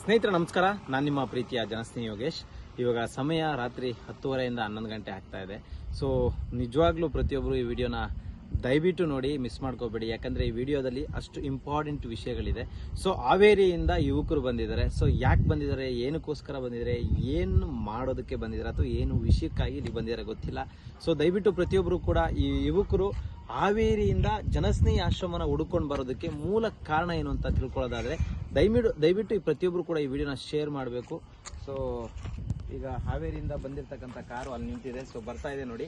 ಸ್ನೇಹಿತರೆ, ನಮಸ್ಕಾರ. ನಾನು ನಿಮ್ಮ ಪ್ರೀತಿಯ ಜನಸ್ನೇಹಿ ಯೋಗೇಶ್. ಇವಾಗ ಸಮಯ ರಾತ್ರಿ ಹತ್ತುವರೆಯಿಂದ ಹನ್ನೊಂದು ಗಂಟೆ ಆಗ್ತಾ ಇದೆ. ಸೊ ನಿಜವಾಗ್ಲೂ ಪ್ರತಿಯೊಬ್ಬರು ಈ ವಿಡಿಯೋನ ದಯವಿಟ್ಟು ನೋಡಿ ಮಿಸ್ ಮಾಡ್ಕೋಬೇಡಿ. ಯಾಕಂದ್ರೆ ಈ ವಿಡಿಯೋದಲ್ಲಿ ಅಷ್ಟು ಇಂಪಾರ್ಟೆಂಟ್ ವಿಷಯಗಳಿದೆ. ಸೊ ಹಾವೇರಿಯಿಂದ ಯುವಕರು ಬಂದಿದ್ದಾರೆ. ಸೊ ಯಾಕೆ ಬಂದಿದ್ದಾರೆ? ಏನಕ್ಕೋಸ್ಕರ ಬಂದಿದ್ದಾರೆ? ಏನು ಮಾಡೋದಕ್ಕೆ ಬಂದಿದ್ದಾರೆ? ಅಥವಾ ಏನು ವಿಷಯಕ್ಕಾಗಿ ಇಲ್ಲಿ ಬಂದಿದ್ದಾರೆ ಗೊತ್ತಿಲ್ಲ. ಸೊ ದಯವಿಟ್ಟು ಪ್ರತಿಯೊಬ್ಬರು ಕೂಡ ಈ ಯುವಕರು ಹಾವೇರಿಯಿಂದ ಜನಸ್ನೇಹಿ ಆಶ್ರಮನ ಹುಡುಕೊಂಡು ಬರೋದಕ್ಕೆ ಮೂಲ ಕಾರಣ ಏನು ಅಂತ ತಿಳ್ಕೊಳ್ಳೋದಾದ್ರೆ ದಯವಿಟ್ಟು ದಯವಿಟ್ಟು ಈ ಪ್ರತಿಯೊಬ್ಬರು ಕೂಡ ಈ ವಿಡಿಯೋನ ಶೇರ್ ಮಾಡಬೇಕು. ಸೊ ಈಗ ಹಾವೇರಿಯಿಂದ ಬಂದಿರತಕ್ಕಂಥ ಕಾರು ಅಲ್ಲಿ ನಿಂತಿದೆ. ಸೊ ಬರ್ತಾ ಇದೆ ನೋಡಿ.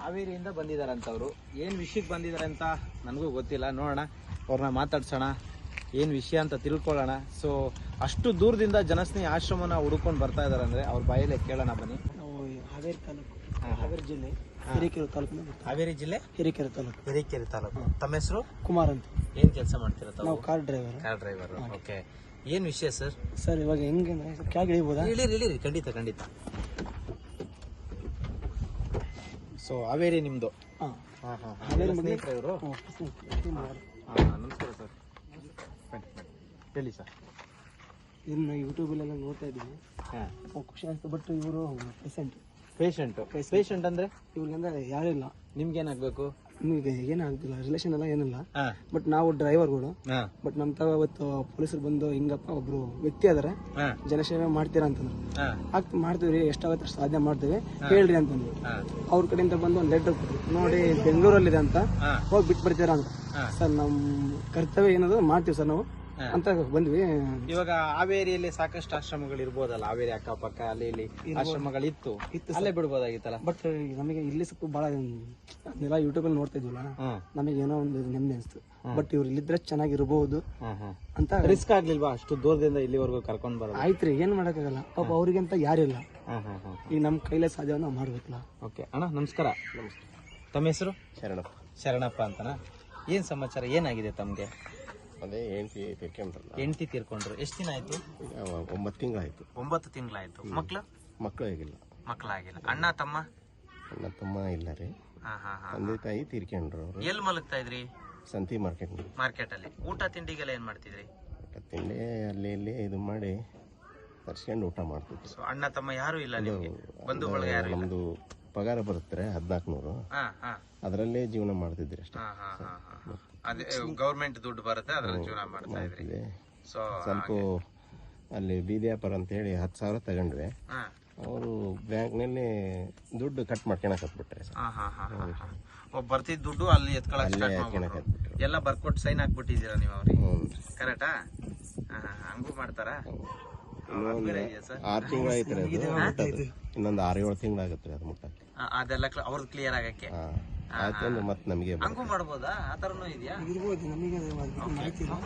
ಹಾವೇರಿಯಿಂದ ಬಂದಿದ್ದಾರೆ ಅಂತವ್ರು ಏನು ವಿಷಯಕ್ಕೆ ಬಂದಿದ್ದಾರೆ ಅಂತ ನನಗೂ ಗೊತ್ತಿಲ್ಲ. ನೋಡೋಣ. ಅವ್ರನ್ನ ಮಾತಾಡ್ಸೋಣ. ಏನು ವಿಷಯ ಅಂತ ತಿಳ್ಕೊಳ್ಳೋಣ. ಸೊ ಅಷ್ಟು ದೂರದಿಂದ ಜನಸ್ನೇಹಿ ಆಶ್ರಮನ ಹುಡ್ಕೊಂಡು ಬರ್ತಾ ಇದ್ದಾರೆ ಅಂದರೆ ಅವ್ರ ಬಾಯಲ್ಲೇ ಕೇಳೋಣ ಬನ್ನಿ. ನಾವು ಹಾವೇರಿ ತಾಲೂಕು ಹಾವೇರಿ ಜಿಲ್ಲೆ. ಹಿರೇಕೆರೆ ತಾಲೂಕಿನ ಹಾವೇರಿ ಜಿಲ್ಲೆ? ಹಿರೇಕೆರೆ ತಾಲೂಕು. ಹಿರೇಕೆರೆ ತಾಲೂಕು. ತಮ್ಮ ಹೆಸರು? ಕುಮಾರ್ ಅಂತ. ಏನು ಕೆಲಸ ಮಾಡ್ತೀರಾ ತಾವು? ನಾವು car driver car driver okay. ಏನು ವಿಷಯ ಸರ್? ಸರ್ ಇವಾಗ ಹೆಂಗೆ ಕೆಳಗೆ ಇಳಿಬೋದಾ? ಇಳಿರಿ ಇಳಿರಿ ಖಂಡಿತ ಖಂಡಿತ. ಸೊ ಹಾವೇರಿ ನಿಮ್ಮದು ಹಾಂ. ಹಾಂ ಹಾಂ ಹಾವೇರಿ ಸ್ನೇಹಿತರೆ ಇವರು? ಹಾಂ ನಮಸ್ಕಾರ ಸರ್. ಬನ್ನಿ ಬನ್ನಿ. ಹೇಳಿ ಸರ್. ಇನ್ನು ಯೂಟ್ಯೂಬಲ್ಲೆಲ್ಲ ನೋಡ್ತಾ ಇದ್ದೀನಿ. ಹಾಂ. ಖುಷಿ ಆಯ್ತು ಬಟ್ ಇವರು ಪೇಷಂಟ್. ಪೇಷಂಟು ಪೇಷಂಟ್ ಅಂದರೆ? ಇವ್ರಿಗಂದ್ರೆ ಯಾರಿಲ್ಲ. ನಿಮ್ಗೇನಾಗಬೇಕು ನಿಮಗೆ ಏನಾಗ್ತಿಲ್ಲ ರಿಲೇಷನ್ ಎಲ್ಲ ಏನಿಲ್ಲ. ಬಟ್ ನಾವು ಡ್ರೈವರ್ಗಳು ಬಟ್ ನಮ್ಮ ತಾವ ಇವತ್ತು ಪೊಲೀಸರು ಬಂದು ಹಿಂಗಪ್ಪ ಒಬ್ರು ವ್ಯಕ್ತಿ ಅದಾರೆ ಹಾಂ. ಜನಸೇವೆ ಮಾಡ್ತೀರಾ ಅಂತಂದ್ರು. ಆಗ್ತು ಮಾಡ್ತೀವಿ ಎಷ್ಟಾಗತ್ತೆ ಅಷ್ಟು ಸಾಧ್ಯ ಮಾಡ್ತೀವಿ. ಹೇಳ್ರಿ ಅಂತಂದ್ರು. ಅವ್ರ ಕಡೆಯಿಂದ ಬಂದು ಒಂದು ಲೆಟರ್ ನೋಡಿ ಬೆಂಗಳೂರಲ್ಲಿದೆ ಅಂತ. ಹೋಗಿ ಬಿಟ್ಟು ಬರ್ತೀರಾ ಅಂತ. ಸರ್ ನಮ್ಮ ಕರ್ತವ್ಯ ಏನದು? ಮಾಡ್ತೀವಿ ಸರ್ ನಾವು. ಅಂತ ಬಂದ್ವಿ. ಇವಾಗ ಹಾವೇರಿಯಲ್ಲಿ ಸಾಕಷ್ಟು ಆಶ್ರಮಗಳು ಇರ್ಬೋದಲ್ಲ ಹಾವೇರಿ ಅಕ್ಕಪಕ್ಕ ಅಲ್ಲಿ ಇಲ್ಲಿ ಆಶ್ರಮಗಳಿತ್ತು. ಇತ್ತು ಅಲ್ಲೇ ಬಿಡ್ಬೋದಾಗಿತ್ತಲ್ಲ? ಬಟ್ ನಮಗೆ ಇಲ್ಲಿ ಸ್ವಲ್ಪ ಭಾಳ ಅದನ್ನೆಲ್ಲ ಯೂಟ್ಯೂಬಲ್ಲಿ ನೋಡ್ತಾ ಇದ್ವಲ್ಲ ನಮಗೆ ಏನೋ ಒಂದು ನೆಮ್ಮದಿ ಅನಿಸ್ತು. ಬಟ್ ಇವ್ರು ಇಲ್ಲಿದ್ರೆ ಹ್ಮ್ ಅಂತ ರಿಸ್ಕ್ ಆಗ್ಲಿಲ್ವಾ? ಅಷ್ಟು ದೂರದಿಂದ ಇಲ್ಲಿವರೆಗೂ ಕರ್ಕೊಂಡ್ ಬರೋದು? ಆಯ್ತ್ರಿ ಏನ್ ಮಾಡಕ್ಕಾಗಲ್ಲ. ಪಾಪ ಅವ್ರಿಗಂತ ಯಾರಿಲ್ಲ ಈಗ ನಮ್ಮ ಕೈಲೇ ಸಾಧ್ಯ ನಾವು ಮಾಡ್ಬೇಕಲ್ಲ. ಓಕೆ ಅಣ್ಣ ನಮಸ್ಕಾರ. ತಮ್ಮ ಹೆಸರು? ಶರಣಪ್ಪ. ಶರಣಪ್ಪ ಅಂತನಾ? ಏನ್ ಸಮಾಚಾರ? ಏನಾಗಿದೆ ತಮ್ಗೆ? ಅದೇ ಹೆಂಡತಿ ತಿರ್ಕೊಂಡ್ರಲ್ಲ ಹೆಂಡತಿ ತೀರ್ಕೊಂಡ್ರು. ಎಷ್ಟು ದಿನ ಆಯ್ತು? ಈಗ ಒಂಬತ್ತು ತಿಂಗಳಾಯ್ತು. ಒಂಬತ್ತು ತಿಂಗಳಾಯ್ತು. ಮಕ್ಳು? ಮಕ್ಕಳು ಆಗಿಲ್ಲ ಮಕ್ಕಳಾಗಿಲ್ಲ ಅಣ್ಣ ತಮ್ಮ? ಅಣ್ಣ ತಮ್ಮ ಇಲ್ಲ ರೀ. ಹಾ ಹಾ ಹಾ ತಂದೆ ತಾಯಿ ತೀರ್ಕೊಂಡ್ರು ಅವರು. ಎಲ್ಲಿ ಮಲಗ್ತಾ ಇದ್ರಿ? ಸಂತಿ ಮಾರ್ಕೆಟ್. ಮಾರ್ಕೆಟ್ ಅಲ್ಲಿ ಊಟ ತಿಂಡಿಗೆಲ್ಲ ಏನ್ ಮಾಡ್ತಿದ್ರಿ? ತಿಂಡಿ ಅಲ್ಲಿ ಇಲ್ಲಿ ಇದು ಮಾಡಿ ತರ್ಸ್ಕೊಂಡು ಊಟ ಮಾಡ್ತಿದ್ರು ಸೊ ಅಣ್ಣ ತಮ್ಮ ಯಾರು ಇಲ್ಲ ನಿಮ್ಗೆ? ಬಂಧು ಬಳಗ ಯಾರು ಇಲ್ಲ? ನಮ್ದು ಪಗಾರ ಬರುತ್ತೆ ಹದಿನಾಲ್ಕು ನೂರು ಹಾ ಹಾ. ಅದರಲ್ಲೇ ಜೀವನ ಮಾಡ್ತಿದ್ರಿ ಅಷ್ಟೇ. ಹಾ ಹಾ ಹಾ ಹಾ ಅದೇ ಗೌರ್ಮೆಂಟ್ ದುಡ್ಡು ಬರುತ್ತೆ ಅದ್ರಲ್ಲಿ ಜೀವನ ಮಾಡ್ತಾ ಇದ್ರಿ. ಇದೆ. ಸೊ ಸ್ವಲ್ಪ ಅಲ್ಲಿ ಬೀದಿ ವ್ಯಾಪಾರ ಅಂತೇಳಿ ಹತ್ತು ಸಾವಿರ ತಗೊಂಡ್ವಿ ಅವರು ಅವರು ಬ್ಯಾಂಕ್ನಲ್ಲಿ ದುಡ್ಡು ಕಟ್ ಮಾಡ್ಕೊಳಕ್ ಹತ್ಬಿಟ್ರೆ ಹಾ ಹಾ ಹಾ ಹಾ ಹಾ. ಒಬ್ಬ ಬರ್ತಿದ್ ದುಡ್ಡು ಅಲ್ಲಿ ಎತ್ಕೊಳಕ್ ಅಲ್ಲೇ ಸ್ಟಾರ್ಟ್ ಹಾಕ್ಕೊಳಕ್ ಮಾಡ್ಬಿಟ್ರು. ಹತ್ಬಿಟ್ರು ಎಲ್ಲ ಬರ್ಕೊಟ್ಟು ಸೈನ್ ಹಾಕ್ಬಿಟ್ಟಿದ್ದೀರಾ ನೀವು ಅವ್ರಿಗೆ? ಹ್ಞೂ ಕರೆಕ್ಟಾ ಹಾ ಹಾ ಹಂಗೂ ಮಾಡ್ತಾರಾ? ಬೇರೆ ಇದೆಯಾ ಸರ್? ಆರು ತಿಂಗಳು ಐತ್ರಿ ಅದು. ಮುಟ್ಟೋದು. ಇನ್ನೊಂದು ಆರು ಏಳು ತಿಂಗಳಾಗತ್ತೆ ಅದು ಮುಟ್ಟಕ್ಕೆ. ಅದೆಲ್ಲ ಅವ್ರದ್ದು ಕ್ಲಿಯರ್ ಆಗಕ್ಕೆ. ಹಾ. ಆಯ್ತು ಅಂದ್ರೆ ಮತ್ತೆ ನಮಗೆ ಹಂಗೂ ಮಾಡ್ಬೋದಾ? ಆ ಥರನೂ ಇದೆಯಾ? ಇರ್ಬೋದು ನಮಗೆ ಮಾಹಿತಿ ಇಲ್ಲ.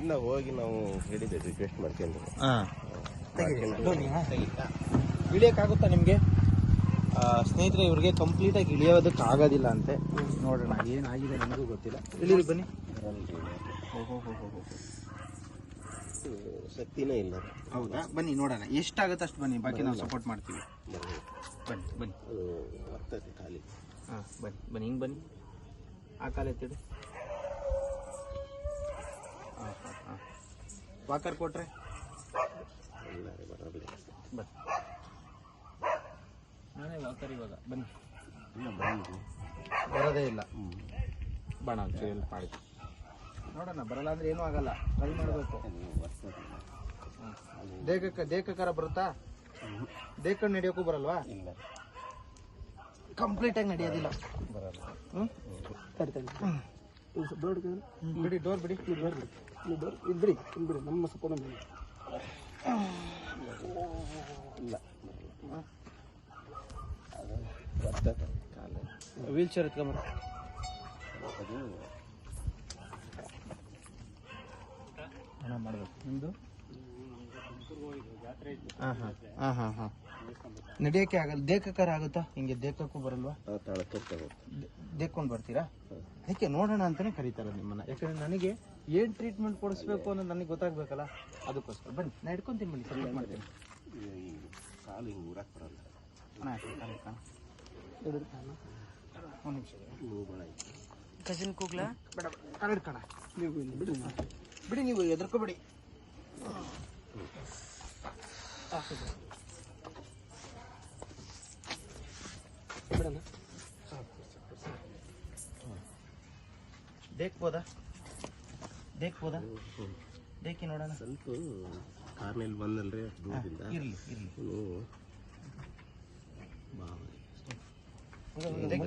ಇಲ್ಲ ಹೋಗಿ ನಾವು ಹೇಳಿದ್ದೆ ರಿಕ್ವೆಸ್ಟ್ ಮಾಡ್ಕೊಂಡು. ಇಳಿಯೋಕ್ಕಾಗುತ್ತಾ ನಿಮಗೆ? ಸ್ನೇಹಿತರೆ ಇವ್ರಿಗೆ ಕಂಪ್ಲೀಟ್ ಆಗಿ ಇಳಿಯೋದಕ್ಕೆ ಆಗೋದಿಲ್ಲ ಅಂತೆ. ನೋಡೋಣ ಏನಾಗಿದೆ ನಮಗೂ ಗೊತ್ತಿಲ್ಲ. ಇಳಿರಿ ಬನ್ನಿ. ಶಕ್ತಿನೇ ಇಲ್ಲ. ಹೌದಾ? ಬನ್ನಿ ನೋಡೋಣ. ಎಷ್ಟಾಗುತ್ತೆ ಅಷ್ಟು ಬನ್ನಿ. ಬಾಕಿ ನಾವು ಸಪೋರ್ಟ್ ಮಾಡ್ತೀವಿ. ಬನ್ನಿ ಬನ್ನಿ. ಅದು ಹತ್ತೈತೆ ಖಾಲಿ. ಹಾಂ, ಬನ್ನಿ ಬನ್ನಿ, ಹಿಂಗೆ ಬನ್ನಿ. ಆ ಕಾಲ ಎತ್ತಿಡು. ಹಾಂ ಹಾಂ ಹಾಂ ವಾಕರ್ ಕೊಟ್ರೆ. ಬನ್ನಿ. ನಾನೇ ಇವಾಗ. ಬನ್ನಿ. ಇಲ್ಲ. ಬಂದ್ವಿ. ಬರೋದೇ ಇಲ್ಲ ಬಣ ನೋಡೋಣ ಬರಲ್ಲ ಅಂದ್ರೆ ಏನೂ ಆಗಲ್ಲ. ಟ್ರೈ ಮಾಡಬೇಕು. ದೇಹಕ್ಕೆ ದೇಹಕ್ಕಾರ ಬರುತ್ತಾ? ದೇಹಕ್ಕೆ ಹಿಡಿಯೋಕ್ಕೂ ಬರಲ್ವಾ? ಕಂಪ್ಲೀಟ್ ಆಗಿ ನಡೆಯೋದಿಲ್ಲ. ಬರಲ್ಲ. ಹ್ಮ್? ತಡಿ ತಡಿ. ಇದು ಸ್ವಲ್ಪ ಬಿಡಿ ಡೋರ್ ಬಿಡಿ. ಇಲ್ಲಿ ಡೋರ್ ಬಿಡಿ. ಇಲ್ಲಿ ಡೋರ್ ಬಿಡಿ ಇಲ್ಲಿ ಬಿಡಿ. ನಮ್ಮ ಸಪೋರ್ಟ್ ಬಿಡಿ ಇಲ್ಲ. ವೀಲ್ ಚೇರ್ ಎತ್ಕೊಂಬರ. ಅದು ಹಣ ಮಾಡಬೇಕು. ನಿಮ್ಮದು ಹಾಂ ಹಾಂ ಹಾಂ ಹಾಂ ಹಾಂ ನಡೆಯೋಕ್ಕೆ ಆಗಲ್ಲ ದೇಕಕರ ಆಗುತ್ತಾ? ಹಿಂಗೆ ದೇಕಕ್ಕೂ ಬರಲ್ವಾ? ದೇಕೊಂಡ್ ದೇಕ್ಕೊಂಡು ಬರ್ತೀರಾ? ಅದಕ್ಕೆ ನೋಡೋಣ ಅಂತಾನೆ ಕರೀತಾರೆ ನಿಮ್ಮನ್ನ. ಯಾಕಂದ್ರೆ ನನಗೆ ಏನ್ ಟ್ರೀಟ್ಮೆಂಟ್ ಕೊಡಿಸ್ಬೇಕು ಅನ್ನೋದು ನನಗೆ ಗೊತ್ತಾಗ್ಬೇಕಲ್ಲ? ಅದಕ್ಕೋಸ್ಕರ. ಬನ್ನಿ ನಾ ಹಿಡ್ಕೊಂತೀನಿ ಬನ್ನಿ ಸಪೋರ್ಟ್ ಮಾಡ್ತೀನಿ. ಈ ಕಾಲು ಹಿಂಗೆ ಊರಕ್ಕೆ ಬರಲ್ಲ. ಒಂದ್ ನಿಮಿಷ. ಕಸಿನ್ ಕೂಗ್ಲಾ? ಬೇಡ ಬೇಡ. ಕಾಲ್ ಹಿಡ್ಕಣ. ನೀವು ಇಲ್ಲಿ ಬಿಡ್ರಿ ಬಿಡಿ ನೀವು ಎದ್ರಕೋಬೇಡಿ. ಬಿಡೋಣ. ದೇಖ್ಬೋದಾ ದೇಖಿ ನೋಡೋಣ. ಸ್ವಲ್ಪ ಕಾರ್ನಲ್ಲಿ ಬಂದಲ್ರಿ ದೂರದಿಂದ. ಇರ್ಲಿ ಇರ್ಲಿ.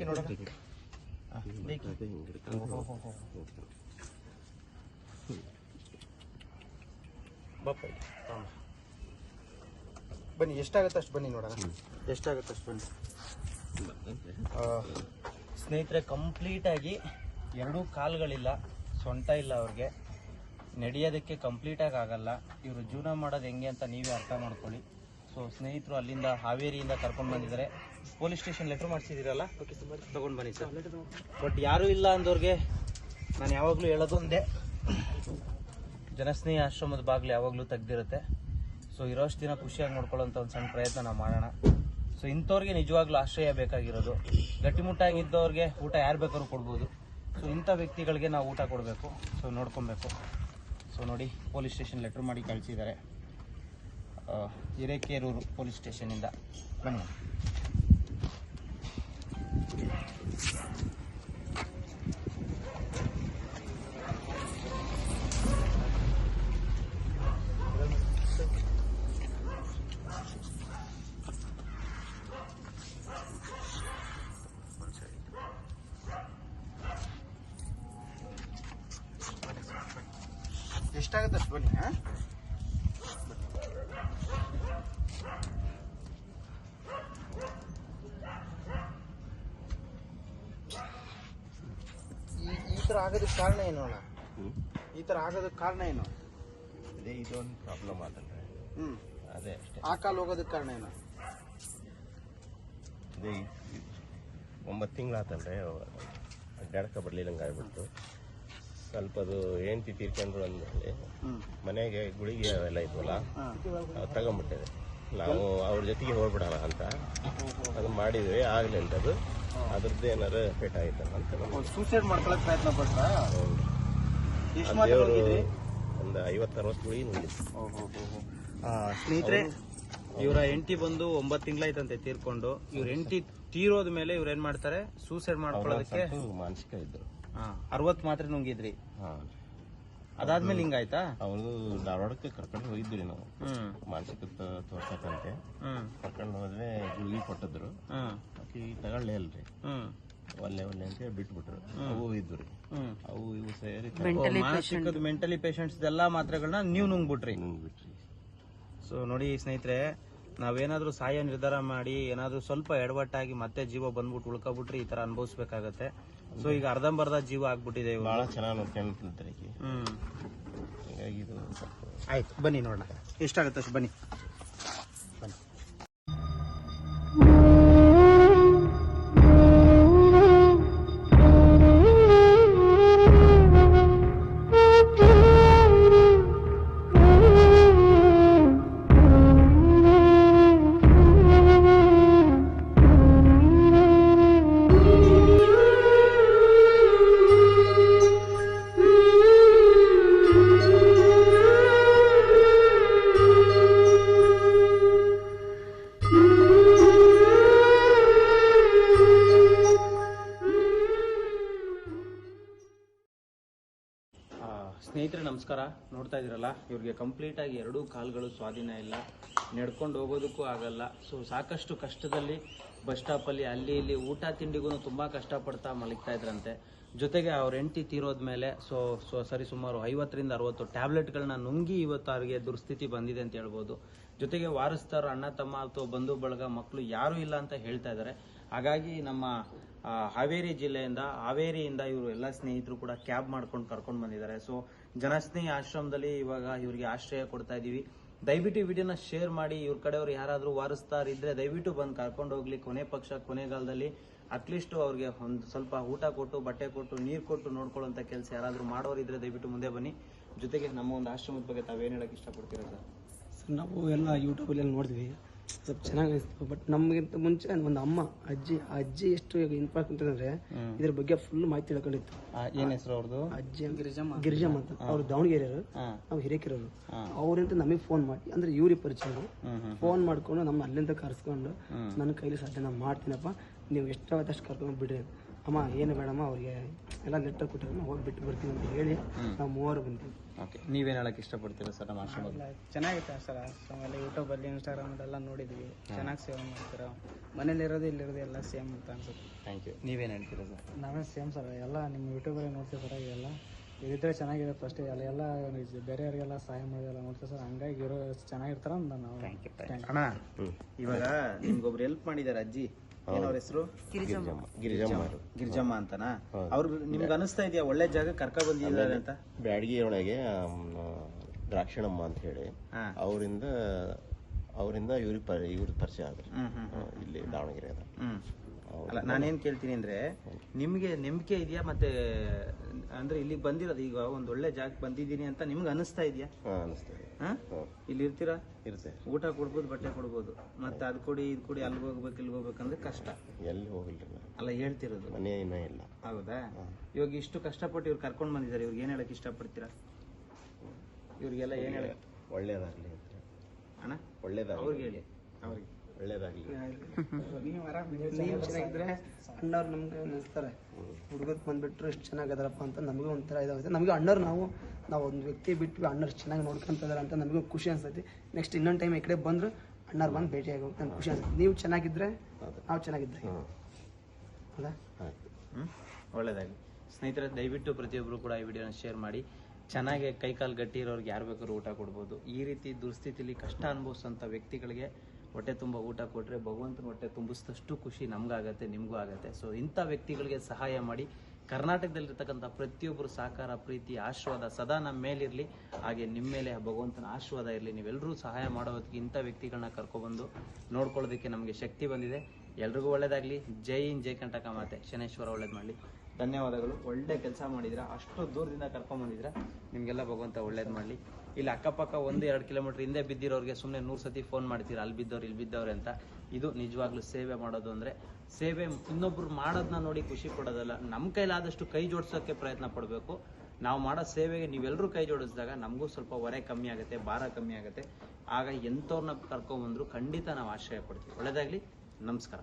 ನೋಡೋಣ. ಬಾಪ ಇಲ್ಲಿ, ಬನ್ನಿ ಎಷ್ಟಾಗತ್ತೆ ಅಷ್ಟು ಬನ್ನಿ ನೋಡೋಣ. ಎಷ್ಟಾಗತ್ತೆ ಅಷ್ಟು ಬನ್ನಿ. ಸ್ನೇಹಿತರೆ ಕಂಪ್ಲೀಟಾಗಿ ಎರಡೂ ಕಾಲುಗಳಿಲ್ಲ. ಸೊಂಟ ಇಲ್ಲ ಅವ್ರಿಗೆ. ನಡೆಯೋದಕ್ಕೆ ಕಂಪ್ಲೀಟಾಗಿ ಆಗಲ್ಲ. ಇವರು ಜೀವನ ಮಾಡೋದು ಹೆಂಗೆ ಅಂತ ನೀವೇ ಅರ್ಥ ಮಾಡ್ಕೊಳ್ಳಿ. ಸೊ ಸ್ನೇಹಿತರು ಅಲ್ಲಿಂದ ಹಾವೇರಿಯಿಂದ ಕರ್ಕೊಂಡು ಬಂದಿದ್ದಾರೆ. ಪೊಲೀಸ್ ಸ್ಟೇಷನ್ ಲೆಟ್ರ್ ಮಾಡಿಸಿದ್ದೀರಲ್ಲ? ತಗೊಂಡು ಬನ್ನಿ ಸರ್ ಬಟ್ ಯಾರೂ ಇಲ್ಲ ಅಂದವ್ರಿಗೆ ನಾನು ಯಾವಾಗಲೂ ಹೇಳೋದು ಒಂದೇ. ಜನಸ್ನೇಹಿ ಆಶ್ರಮದ ಬಾಗಿಲು ಯಾವಾಗಲೂ ತೆಗ್ದಿರುತ್ತೆ. ಸೊ ಇರೋಷ್ಟು ದಿನ ಖುಷಿಯಾಗಿ ನೋಡ್ಕೊಳ್ಳೋಂಥ ಒಂದು ಸಣ್ಣ ಪ್ರಯತ್ನ ನಾವು ಮಾಡೋಣ. ಸೊ ಇಂಥವ್ರಿಗೆ ನಿಜವಾಗ್ಲೂ ಆಶ್ರಯ ಬೇಕಾಗಿರೋದು. ಗಟ್ಟಿಮುಟ್ಟಾಗಿ ಇದ್ದವ್ರಿಗೆ ಊಟ ಯಾರು ಬೇಕಾದ್ರೂ ಕೊಡ್ಬೋದು. ಸೊ ಇಂಥ ವ್ಯಕ್ತಿಗಳಿಗೆ ನಾವು ಊಟ ಕೊಡಬೇಕು. ಸೊ ನೋಡ್ಕೊಬೇಕು. ಸೊ ನೋಡಿ, ಪೊಲೀಸ್ ಸ್ಟೇಷನ್ ಲೆಟ್ರ್ ಮಾಡಿ ಕಳಿಸಿದ್ದಾರೆ. ಹಿರೇಕೇರೂರು ಪೊಲೀಸ್ ಸ್ಟೇಷನಿಂದ ಬನ್ನಿ. ಎಷ್ಟಾಗುತ್ತೆ ಅಷ್ಟು ಬನ್ನಿ ಹಾಂ? ಈ ಈ ಥರ ಆಗೋದಕ್ಕೆ ಕಾರಣ ಏನು ಅಣ್ಣ. ಈ ಥರ ಆಗೋದಕ್ಕೆ ಕಾರಣ ಏನು? ಅದೇ ಇದೊಂದು ಪ್ರಾಬ್ಲಮ್ ಆದ್ರೆ ಹ್ಞೂ ಅದೇ ಅಷ್ಟೇ. ಆ ಕಾಲು ಹೋಗೋದಕ್ಕೆ ಕಾರಣ ಏನು? ಅದೇ ಒಂಬತ್ತು ತಿಂಗಳಾತಲ್ರಿ ಅಡ್ಡಾಡಕ ಬರ್ಲಿಲ್ಲಂಗೆ ಆಗ್ಬಿಡ್ತು ಸ್ವಲ್ಪ ಅದು ಹೆಂಡ್ತಿ ತೀರ್ಕೊಂಡ್ರು ಅಂದ್ಮೇಲೆ ಮನೆಗೆ ಗುಳಿಗೆ ಅವೆಲ್ಲ ಇದ್ವಲ್ಲ ಅದು ತಗೊಂಬಿಟ್ಟಿದೆ ನಾವು ಅವ್ರ ಜೊತೆಗೆ ಹೋಗ್ಬಿಡಲ್ಲ ಅಂತ. ಅದು ಮಾಡಿದ್ವಿ ಆಗ್ಲಿಲ್ಲ ಅದು. ಅದ್ರದ್ದು ಏನಾರು ಎಫೆಕ್ಟ್ ಆಯ್ತಲ್ಲ ಅಂತ ಸೂಸೈಡ್ ಮಾಡ್ಕೊಳಕ್ ಪ್ರಯತ್ನ. ಒಂದು ಐವತ್ತು ಐವತ್ತರವತ್ತು ಗುಳಿಗೆ ಸ್ನೇಹಿತರೆ ಇವರ ಎಂಟಿ ಬಂದು ಒಂಬತ್ತು ತಿಂಗಳಾಯ್ತಂತೆ ತೀರ್ಕೊಂಡು. ಇವ್ರ ಎಂಟಿ ತೀರೋದ ಮೇಲೆ ಇವ್ರು ಏನ್ ಮಾಡ್ತಾರೆ? ಸೂಸೈಡ್ ಮಾಡ್ಕೊಳ್ಳೋದಕ್ಕೆ ಮಾನಸಿಕ ಇದ್ರು. ಅರವತ್ ಮಾತ್ರ ನುಂಗಿದ್ರಿ. ಹಾ. ಅದಾದ್ಮೇಲೆ ಹಿಂಗಾಯ್ತಾ ಅವ್ರದ್ದು ಧಾರವಾಡಕ್ಕೆ ಕರ್ಕೊಂಡು ಹೋಗಿದ್ವಿ ನಾವು. ಮಾನಸಿಕ ತೋರ್ಸಕಂತೆ ಹ್ಮ್. ಕರ್ಕೊಂಡು ಹೋದ್ರೆ ಗುಳಿಗೆ ಕೊಟ್ಟಿದ್ರು. ಆಕಿ ತಗೊಳ್ಳೇ ಅಲ್ರಿ. ಒಲ್ಲೆ ಒಲ್ಲೆ ಅಂತ ಬಿಟ್ಬಿಟ್ರು. ಅವು ಇದ್ರಿ ರೀ ಅವು ಇವು ಸೇರಿ ಮಾನಸಿಕದ ಮೆಂಟಲಿ ಪೇಷಂಟ್ಸ್ ಎಲ್ಲಾ ಮಾತ್ರೆಗಳನ್ನ ನೀವು ನುಂಗ್ಬಿಟ್ರಿ. ನುಂಗ್ಬಿಟ್ರಿ. ಸೊ ನೋಡಿ ಸ್ನೇಹಿತರೆ ನಾವೇನಾದ್ರೂ ಸಹಾಯ ನಿರ್ಧಾರ ಮಾಡಿ ಏನಾದ್ರೂ ಸ್ವಲ್ಪ ಎಡವಟ್ಟಾಗಿ ಮತ್ತೆ ಜೀವ ಬಂದ್ಬಿಟ್ಟು ಉಳ್ಕೊಬಿಟ್ರಿ ಈ ತರ ಅನುಭವಿಸ್ಬೇಕಾಗತ್ತೆ. ಸೊ ಈಗ ಅರ್ಧಂಬರ್ಧ ಜೀವ ಆಗ್ಬಿಟ್ಟಿದೆ ಇವಾಗ. ಭಾಳ ಚೆನ್ನಾಗಿ ನೋಡ್ಕೊಂತಾರೆ ಆಕಿ. ಹ್ಮ್. ಹೀಗಾಗಿ ಇದು ಆಯ್ತು ಬನ್ನಿ ನೋಡೋಣ. ಎಷ್ಟಾಗುತ್ತೆ ಅಷ್ಟು ಬನ್ನಿ. ನಮಸ್ಕಾರ. ನೋಡ್ತಾ ಇದ್ದೀರಲ್ಲ? ಇವ್ರಿಗೆ ಕಂಪ್ಲೀಟ್ ಆಗಿ ಎರಡೂ ಕಾಲುಗಳು ಸ್ವಾಧೀನ ಇಲ್ಲ. ನಡ್ಕೊಂಡು ಹೋಗೋದಕ್ಕೂ ಆಗಲ್ಲ. ಸೊ ಸಾಕಷ್ಟು ಕಷ್ಟದಲ್ಲಿ ಬಸ್ ಸ್ಟಾಪಲ್ಲಿ ಅಲ್ಲಿ ಇಲ್ಲಿ ಊಟ ತಿಂಡಿಗೂ ತುಂಬ ಕಷ್ಟಪಡ್ತಾ ಮಲಗ್ತಾ ಇದ್ರಂತೆ. ಜೊತೆಗೆ ಅವ್ರ ಹೆಂಡತಿ ತೀರೋದ್ಮೇಲೆ ಸೊ ಸೊ ಸರಿ, ಸುಮಾರು ಐವತ್ತರಿಂದ ಅರವತ್ತು ಟ್ಯಾಬ್ಲೆಟ್ಗಳನ್ನ ನುಂಗಿ ಇವತ್ತು ಅವ್ರಿಗೆ ದುರ್ಸ್ಥಿತಿ ಬಂದಿದೆ ಅಂತ ಹೇಳ್ಬೋದು. ಜೊತೆಗೆ ವಾರಸ್ತಾರ ಅಣ್ಣ, ತಮ್ಮ ಅಥವಾ ಬಂಧು, ಬಳಗ ಮಕ್ಕಳು ಯಾರೂ ಇಲ್ಲ ಅಂತ ಹೇಳ್ತಾ ಇದ್ದಾರೆ. ಹಾಗಾಗಿ ನಮ್ಮ ಹಾವೇರಿ ಜಿಲ್ಲೆಯಿಂದ, ಹಾವೇರಿಯಿಂದ ಇವರು ಎಲ್ಲ ಸ್ನೇಹಿತರು ಕೂಡ ಕ್ಯಾಬ್ ಮಾಡ್ಕೊಂಡು ಕರ್ಕೊಂಡು ಬಂದಿದ್ದಾರೆ. ಸೊ ಜನಸ್ನೇಹಿ ಆಶ್ರಮದಲ್ಲಿ ಇವಾಗ ಇವರಿಗೆ ಆಶ್ರಯ ಕೊಡ್ತಾ ಇದ್ದೀವಿ. ದಯವಿಟ್ಟು ವಿಡಿಯೋನ ಶೇರ್ ಮಾಡಿ, ಇವ್ರ ಕಡೆಯವ್ರು ಯಾರಾದರೂ ವಾರಿಸ್ತಾರಿದ್ರೆ ದಯವಿಟ್ಟು ಬಂದು ಕರ್ಕೊಂಡು ಹೋಗ್ಲಿ. ಕೊನೆ ಪಕ್ಷ, ಕೊನೆಗಾಲದಲ್ಲಿ ಅಟ್ಲೀಸ್ಟ್ ಅವ್ರಿಗೆ ಒಂದು ಸ್ವಲ್ಪ ಊಟ ಕೊಟ್ಟು, ಬಟ್ಟೆ ಕೊಟ್ಟು, ನೀರು ಕೊಟ್ಟು ನೋಡ್ಕೊಳ್ಳೋಂಥ ಕೆಲಸ ಯಾರಾದರೂ ಮಾಡೋರಿದ್ರೆ ದಯವಿಟ್ಟು ಮುಂದೆ ಬನ್ನಿ. ಜೊತೆಗೆ ನಮ್ಮ ಒಂದು ಆಶ್ರಮದ ಬಗ್ಗೆ ತಾವೇನು ಹೇಳೋಕ್ಕೆ ಇಷ್ಟಪಡ್ತೀರಾ ಸರ್? ನಾವು ಎಲ್ಲ ಯೂಟ್ಯೂಬಲ್ಲಿ ನೋಡಿದ್ವಿ ಸ್ವಲ್ಪ ಚೆನ್ನಾಗಿ ಅನಿಸ್ತು. ಬಟ್ ನಮಗಿಂತ ಮುಂಚೆ ಒಂದು ಅಮ್ಮ ಅಜ್ಜಿ ಆ ಅಜ್ಜಿ ಎಷ್ಟು ಇಂಪಾರ್ಟೆಂಟ್ ಅಂದ್ರೆ ಇದ್ರ ಬಗ್ಗೆ ಫುಲ್ ಮಾಹಿತಿ ತಿಳ್ಕೊಂಡಿತ್ತು. ಏನ್ ಹೆಸರು ಅವ್ರದ್ದು ಅಜ್ಜಿ ಗಿರಿಜಮ್ಮ ಗಿರಿಜಮ್ಮ ಅಂತ. ಅವ್ರು ದಾವಣಗೆರೆಯವರು. ನಾವು ಹಿರೇಕೆರವರು ಅವ್ರಿಂದ ನಮಗೆ ಫೋನ್ ಮಾಡಿ ಅಂದ್ರೆ ಇವ್ರಿ ಪರಿಚಯ ಫೋನ್ ಮಾಡ್ಕೊಂಡು ನಮ್ಮ ಅಲ್ಲಿಂದ ಕರ್ಸ್ಕೊಂಡು ನನ್ನ ಕೈಲಿ ಸಾಧ್ಯ ನಾನು ಮಾಡ್ತೀನಪ್ಪ ನೀವು ಎಷ್ಟಾಗತ್ತಷ್ಟು ಕರ್ಕೊಂಡು ಬಿಡ್ರಿ. ಅಮ್ಮ ಏನು ಬೇಡಮ್ಮ ಅವ್ರಿಗೆ ಎಲ್ಲ ಲೆಟರ್ ಕೊಟ್ಟಿರಮ್ಮ ಹೋಗಿ ಬಿಟ್ಟು ಬರ್ತೀನಿ ಅಂತ ಹೇಳಿ ನಾವು ಮೂವರು ಬಂದ್ವಿ. ಓಕೆ ನೀವೇನು ಹೇಳಕ್ಕೆ ಇಷ್ಟಪಡ್ತೀರಾ ಸರ್ ನಮ್ಮ ಆಶ್ರಮದಲ್ಲಿ? ಚೆನ್ನಾಗಿತ್ತು ಸರ್ ಆಮೇಲೆ ಯೂಟ್ಯೂಬಲ್ಲಿ ಇನ್ಸ್ಟಾಗ್ರಾಮಲ್ಲೆಲ್ಲ ನೋಡಿದ್ವಿ. ಚೆನ್ನಾಗಿ ಸೇವೆ ಮಾಡ್ತೀರ? ಮನೇಲಿರೋದು ಇಲ್ಲಿರೋದು ಎಲ್ಲ ಸೇಮ್ ಅಂತ ಅನ್ಸುತ್ತೆ. ಥ್ಯಾಂಕ್ ಯು ನೀವೇನು ಹೇಳ್ತೀರಾ ಸರ್? ನಾವೇ ಸೇಮ್ ಸರ್ ಎಲ್ಲ ನಿಮ್ಮ ಯೂಟ್ಯೂಬಲ್ಲಿ ನೋಡ್ತೀವಿ ಸರ್ ಎಲ್ಲ. ಇದ್ರೆ ಚೆನ್ನಾಗಿದೆ ಫಸ್ಟ್ ಎಲ್ಲ ಎಲ್ಲ ಬೇರೆಯವರಿಗೆಲ್ಲ ಸಹಾಯ ಮಾಡೋದೆಲ್ಲ ನೋಡ್ತೀವಿ ಸರ್ ಹಂಗಾಗಿ ಇರೋ ಚೆನ್ನಾಗಿರ್ತಾರ ಅಂತ ನಾವು ಅಣ್ಣ ಇವಾಗ ನಿಮ್ಗೊಬ್ರು ಹೆಲ್ಪ್ ಮಾಡಿದ್ದಾರೆ ಅಜ್ಜಿ. ಏನವ್ರ ಹೆಸರು? ಗಿರಿಜಮ್ಮ. ಗಿರಿಜಮ್ಮ. ಗಿರ್ಜಮ್ಮ. ಅಂತನಾ? ಅವ್ರು ನಿಮ್ಗೆ ಅನಿಸ್ತಾ ಇದೆಯಾ? ಒಳ್ಳೆ ಜಾಗ ಕರ್ಕ ಬಂದಿದ್ದಾರೆ ಅಂತ? ಬ್ಯಾಡಗಿಯೊಳಗೆ ದ್ರಾಕ್ಷಣಮ್ಮ ಅಂತ ಹೇಳಿ ಹಾ. ಅವರಿಂದ ಅವರಿಂದ ಇವ್ರಿಗೆ ಪರಿ ಇವ್ರಿಗೆ ಪರಿಚಯ ಆದ್ರು. ಹ್ಮ್ ಹ್ಮ್ ಹಾ, ಇಲ್ಲಿ ದಾವಣಗೆರೆ ಹ್ಮ್. ಅಲ್ಲ ನಾನೇನ್ ಕೇಳ್ತೀನಿ ಅಂದ್ರೆ ನಿಮ್ಗೆ ನಂಬಿಕೆ ಇದೆಯಾ? ಮತ್ತೆ ಅಂದ್ರೆ ಇಲ್ಲಿ ಬಂದಿರೋದು ಈಗ ಒಂದ್ ಒಳ್ಳೆ ಜಾಗಕ್ಕೆ ಬಂದಿದ್ದೀನಿ ಅಂತ ನಿಮ್ಗೆ ಅನಿಸ್ತಾ ಇದೆಯಾ? ಹಾ ಅನಿಸ್ತದೆ ಹಾ? ಇಲ್ಲಿ ಇರ್ತೀರಾ? ಇರುತ್ತೆ ಊಟ ಕೊಡ್ಬೋದು ಬಟ್ಟೆ ಕೊಡ್ಬೋದು ಮತ್ತೆ ಅದ್ ಕೊಡಿ ಇದ್ ಕೊಡಿ ಅಲ್ಲಿಗೆ ಹೋಗ್ಬೇಕು ಇಲ್ಲಿ ಹೋಗ್ಬೇಕಂದ್ರೆ ಕಷ್ಟ. ಎಲ್ಲಿ ಹೋಗಿಲ್ರಿ ನಾನು ಅಲ್ಲ ಹೇಳ್ತಿರೋದು. ಮನೆ ಇನ್ನೂ ಇಲ್ಲ. ಹೌದಾ? ಇವಾಗ ಇಷ್ಟು ಕಷ್ಟಪಟ್ಟು ಇವ್ರು ಕರ್ಕೊಂಡ್ ಬಂದಿದ್ದಾರೆ ಇವ್ರಿಗೆ ಏನ್ ಹೇಳಕ್ ಇಷ್ಟಪಡ್ತೀರಾ? ಇವ್ರಿಗೆಲ್ಲ ಏನ್ ಹೇಳ ಒಳ್ಳೇದಾಗ್ಲಿ ಅಂತ ಅಣ್ಣ? ಒಳ್ಳೇದಾಗ್ಲಿ. ಅವ್ರಿಗೆ ಹೇಳಿ ಅವ್ರಿಗೆ. ಒಳ್ಳೇದಾಗ್ಲಿ. ನೀವು ಚೆನ್ನಾಗಿದ್ರೆ ಅಣ್ಣವ್ರು ನಮ್ಗೆ ನೆನೆಸ್ತಾರೆ. ಹುಡುಗಕ್ಕೆ ಬಂದ್ಬಿಟ್ರು ಎಷ್ಟು ಚೆನ್ನಾಗದಾರಪ್ಪ ಅಂತ ನಮಗೂ ಒಂಥರ ಇದಾಗುತ್ತೆ. ನಮಗೆ ಅಣ್ಣವ್ರು ನಾವು ನಾವು ಒಂದು ವ್ಯಕ್ತಿ ಬಿಟ್ಟು ಅಣ್ಣರು ಚೆನ್ನಾಗಿ ನೋಡ್ಕೊಂತಿದಾರೆ ಅಂತ ನಮಗೂ ಖುಷಿ ಅನ್ಸತಿ ನೆಕ್ಸ್ಟ್ ಇನ್ನೊಂದು ಟೈಮ್ ಈ ಕಡೆ ಬಂದ್ರು ಅಣ್ಣವ್ರು ಬಂದು ಭೇಟಿ ಹೋಗ್ತಾರೆ ನಂಗೆ ಖುಷಿ ಅನ್ಸುತ್ತೆ. ನೀವು ಚೆನ್ನಾಗಿದ್ರೆ ನಾವು ಚೆನ್ನಾಗಿದ್ರೆ. ಹೌದಾ? ಆಯ್ತು. ಒಳ್ಳೇದಾಗಿ ಸ್ನೇಹಿತರೆ ದಯವಿಟ್ಟು ಪ್ರತಿಯೊಬ್ಬರು ಕೂಡ ಈ ವಿಡಿಯೋನ ಶೇರ್ ಮಾಡಿ. ಚೆನ್ನಾಗಿ ಕೈಕಾಲು ಗಟ್ಟಿ ಇರೋರ್ಗೆ ಯಾರು ಬೇಕಾದ್ರೂ ಊಟ ಕೊಡ್ಬೋದು. ಈ ರೀತಿ ದುಸ್ಥಿತಿಲಿ ಕಷ್ಟ ಅನುಭವಿಸೋಂಥ ವ್ಯಕ್ತಿಗಳಿಗೆ ಹೊಟ್ಟೆ ತುಂಬ ಊಟ ಕೊಟ್ಟರೆ ಭಗವಂತನ ಹೊಟ್ಟೆ ತುಂಬಿಸಿದಷ್ಟು ಖುಷಿ ನಮಗಾಗತ್ತೆ, ನಿಮಗೂ ಆಗತ್ತೆ. ಸೊ ಇಂಥ ವ್ಯಕ್ತಿಗಳಿಗೆ ಸಹಾಯ ಮಾಡಿ ಕರ್ನಾಟಕದಲ್ಲಿರ್ತಕ್ಕಂಥ ಪ್ರತಿಯೊಬ್ಬರು ಸಹಕಾರ ಪ್ರೀತಿ, ಆಶೀರ್ವಾದ ಸದಾ ನಮ್ಮ ಮೇಲಿರಲಿ. ಹಾಗೆ ನಿಮ್ಮ ಮೇಲೆ ಭಗವಂತನ ಆಶೀರ್ವಾದ ಇರಲಿ. ನೀವೆಲ್ಲರೂ ಸಹಾಯ ಮಾಡೋದಕ್ಕೆ ಇಂಥ ವ್ಯಕ್ತಿಗಳನ್ನ ಕರ್ಕೊಬಂದು ನೋಡ್ಕೊಳ್ಳೋದಕ್ಕೆ ನಮಗೆ ಶಕ್ತಿ ಬಂದಿದೆ. ಎಲ್ರಿಗೂ ಒಳ್ಳೇದಾಗಲಿ. ಜೈ ಇನ್ ಜೈ ಕಂಟಕ ಮಾತೆ ಶನೇಶ್ವರ ಒಳ್ಳೇದು ಮಾಡಲಿ. ಧನ್ಯವಾದಗಳು. ಒಳ್ಳೆ ಕೆಲಸ ಮಾಡಿದಿರ ಅಷ್ಟು ದೂರದಿಂದ ಕರ್ಕೊಂಬಂದಿದ್ರೆ ನಿಮಗೆಲ್ಲ ಭಗವಂತ ಒಳ್ಳೇದು ಮಾಡಲಿ. ಇಲ್ಲಿ ಅಕ್ಕಪಕ್ಕ ಒಂದು ಎರಡು ಕಿಲೋಮೀಟರ್ ಹಿಂದೆ ಬಿದ್ದಿರೋರಿಗೆ ಸುಮ್ಮನೆ ನೂರು ಸತಿ ಫೋನ್ ಮಾಡ್ತೀರಾ? ಅಲ್ಲಿ ಬಿದ್ದವ್ರು, ಇಲ್ಲಿ ಬಿದ್ದವ್ರೆ ಅಂತ. ಇದು ನಿಜವಾಗ್ಲೂ ಸೇವೆ ಮಾಡೋದು ಅಂದರೆ ಸೇವೆ ಇನ್ನೊಬ್ರು ಮಾಡೋದನ್ನ ನೋಡಿ ಖುಷಿ ಪಡೋದಲ್ಲ. ನಮ್ಮ ಕೈಲಾದಷ್ಟು ಕೈ ಜೋಡಿಸೋಕ್ಕೆ ಪ್ರಯತ್ನ ಪಡಬೇಕು. ನಾವು ಮಾಡೋ ಸೇವೆಗೆ ನೀವೆಲ್ಲರೂ ಕೈ ಜೋಡಿಸಿದಾಗ ನಮಗೂ ಸ್ವಲ್ಪ ಹೊರೆ ಕಮ್ಮಿ ಆಗುತ್ತೆ, ಭಾರ ಕಮ್ಮಿ ಆಗುತ್ತೆ. ಆಗ ಎಂಥವ್ರನ್ನ ಕರ್ಕೊಂಬಂದ್ರು ಖಂಡಿತ ನಾವು ಆಶ್ರಯ ಪಡ್ತೀವಿ. ಒಳ್ಳೆಯದಾಗಲಿ ನಮಸ್ಕಾರ.